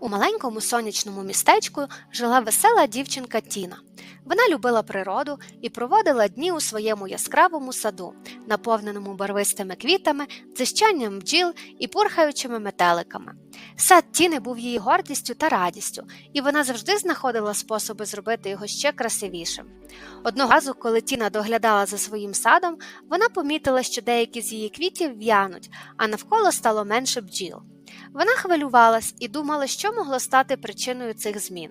У маленькому сонячному містечку жила весела дівчинка Тіна. Вона любила природу і проводила дні у своєму яскравому саду, наповненому барвистими квітами, дзищанням бджіл і пурхаючими метеликами. Сад Тіни був її гордістю та радістю, і вона завжди знаходила способи зробити його ще красивішим. Одного разу, коли Тіна доглядала за своїм садом, вона помітила, що деякі з її квітів в'януть, а навколо стало менше бджіл. Вона хвилювалась і думала, що могло стати причиною цих змін.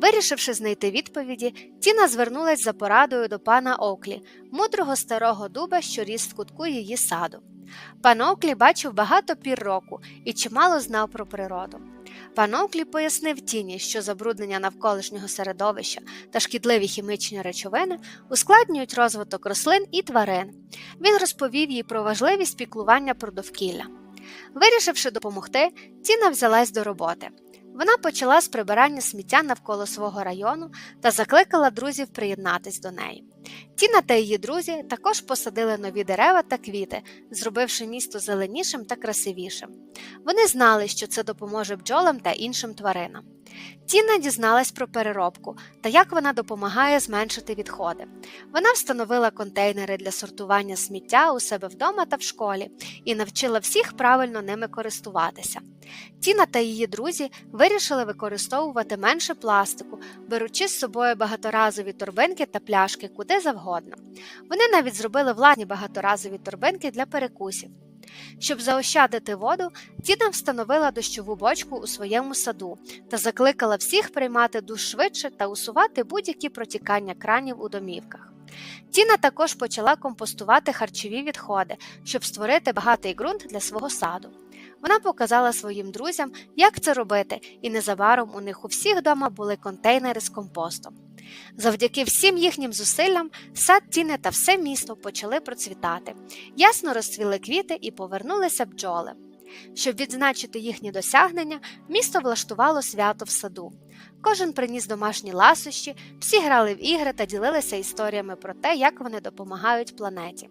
Вирішивши знайти відповіді, Тіна звернулась за порадою до пана Оклі, мудрого старого дуба, що ріс в кутку її саду. Пан Оклі бачив багато пір року і чимало знав про природу. Пан Оклі пояснив Тіні, що забруднення навколишнього середовища та шкідливі хімічні речовини ускладнюють розвиток рослин і тварин. Він розповів їй про важливість піклування про довкілля. Вирішивши допомогти, Тіна взялась до роботи. Вона почала з прибирання сміття навколо свого району та закликала друзів приєднатись до неї. Тіна та її друзі також посадили нові дерева та квіти, зробивши місто зеленішим та красивішим. Вони знали, що це допоможе бджолам та іншим тваринам. Тіна дізналась про переробку та як вона допомагає зменшити відходи. Вона встановила контейнери для сортування сміття у себе вдома та в школі і навчила всіх правильно ними користуватися. Тіна та її друзі вирішили використовувати менше пластику, беручи з собою багаторазові торбинки та пляшки куди завгодно. Вони навіть зробили власні багаторазові торбинки для перекусів. Щоб заощадити воду, Тіна встановила дощову бочку у своєму саду та закликала всіх приймати душ швидше та усувати будь-які протікання кранів у домівках. Тіна також почала компостувати харчові відходи, щоб створити багатий ґрунт для свого саду. Вона показала своїм друзям, як це робити, і незабаром у них у всіх вдома були контейнери з компостом. Завдяки всім їхнім зусиллям сад Тіни та все місто почали процвітати, ясно розцвіли квіти і повернулися бджоли. Щоб відзначити їхні досягнення, місто влаштувало свято в саду. Кожен приніс домашні ласощі, всі грали в ігри та ділилися історіями про те, як вони допомагають планеті.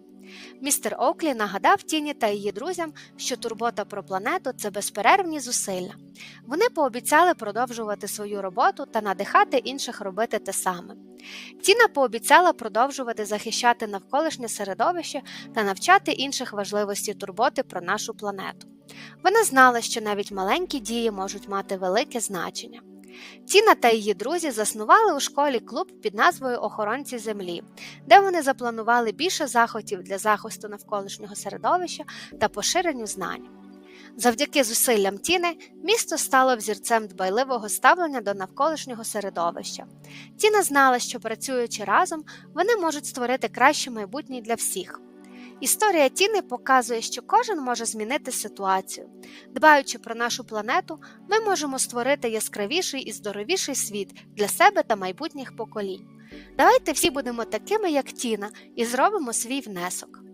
Містер Оклі нагадав Тіні та її друзям, що турбота про планету це безперервні зусилля. Вони пообіцяли продовжувати свою роботу та надихати інших робити те саме. Тіна пообіцяла продовжувати захищати навколишнє середовище та навчати інших важливості турботи про нашу планету. Вона знала, що навіть маленькі дії можуть мати велике значення. Тіна та її друзі заснували у школі клуб під назвою Охоронці землі, де вони запланували більше заходів для захисту навколишнього середовища та поширенню знань. Завдяки зусиллям Тіни місто стало взірцем дбайливого ставлення до навколишнього середовища. Тіна знала, що працюючи разом, вони можуть створити краще майбутнє для всіх. Історія Тіни показує, що кожен може змінити ситуацію. Дбаючи про нашу планету, ми можемо створити яскравіший і здоровіший світ для себе та майбутніх поколінь. Давайте всі будемо такими, як Тіна, і зробимо свій внесок.